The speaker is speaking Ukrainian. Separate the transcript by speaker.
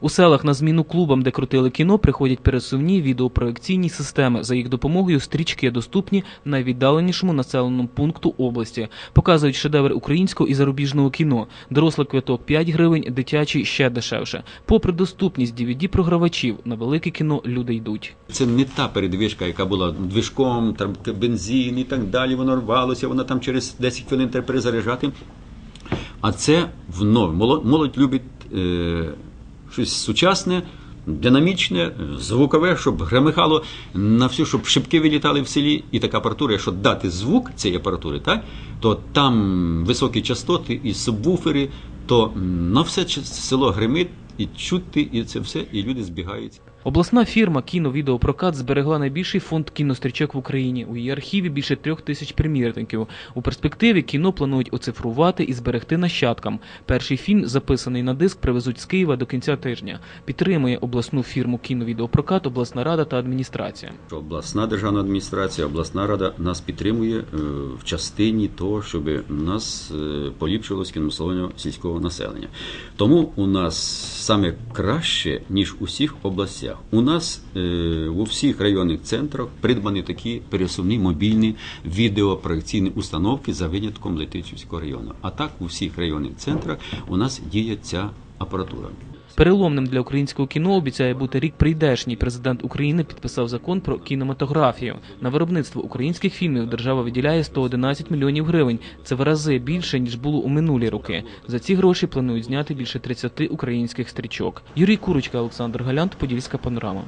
Speaker 1: У селах на зміну клубам, де крутили кіно, приходять пересувні відеопроекційні системи. За їх допомогою стрічки доступні найвіддаленішому населеному пункту області. Показують шедевр українського і зарубіжного кіно. Дорослий квиток 5 гривень, дитячий ще дешевше. Попри доступність DVD-програвачів, на велике кіно люди йдуть.
Speaker 2: Це не та передвижка, яка була движком, там бензин і так далі. Воно рвалося, воно там через 10 хвилин треба перезаряджати. А це вновь. Молодь, молодь любить е, щось сучасне, динамічне, звукове, щоб гремихало на всю, щоб шибки вилітали в селі. І така апаратура, якщо дати звук цієї апаратури, так, то там високі частоти і субвуфери, то на все село гримить, і чути, і це все, і люди збігаються.
Speaker 1: Обласна фірма «Кіновідеопрокат» зберегла найбільший фонд кінострічок в Україні. У її архіві більше трьох тисяч примірників. У перспективі кіно планують оцифрувати і зберегти нащадкам. Перший фільм, записаний на диск, привезуть з Києва до кінця тижня. Підтримує обласну фірму «Кіновідеопрокат» обласна рада та адміністрація.
Speaker 2: обласна державна адміністрація, обласна рада нас підтримує е, в частині того, щоб у нас е, поліпшилось кіномисловання сільського населення. Тому у нас саме краще, ніж у всіх областях. У нас е, у всіх районних центрах придбані такі пересувні мобільні відеопроекційні установки за винятком Летичівського району. А так у всіх районних центрах у нас діє ця апаратура.
Speaker 1: Переломним для українського кіно обіцяє бути рік прийдешній. Президент України підписав закон про кінематографію. На виробництво українських фільмів держава виділяє 111 мільйонів гривень. Це в рази більше ніж було у минулі роки. За ці гроші планують зняти більше 30 українських стрічок. Юрій Курочка, Олександр Галянт, Подільська панорама.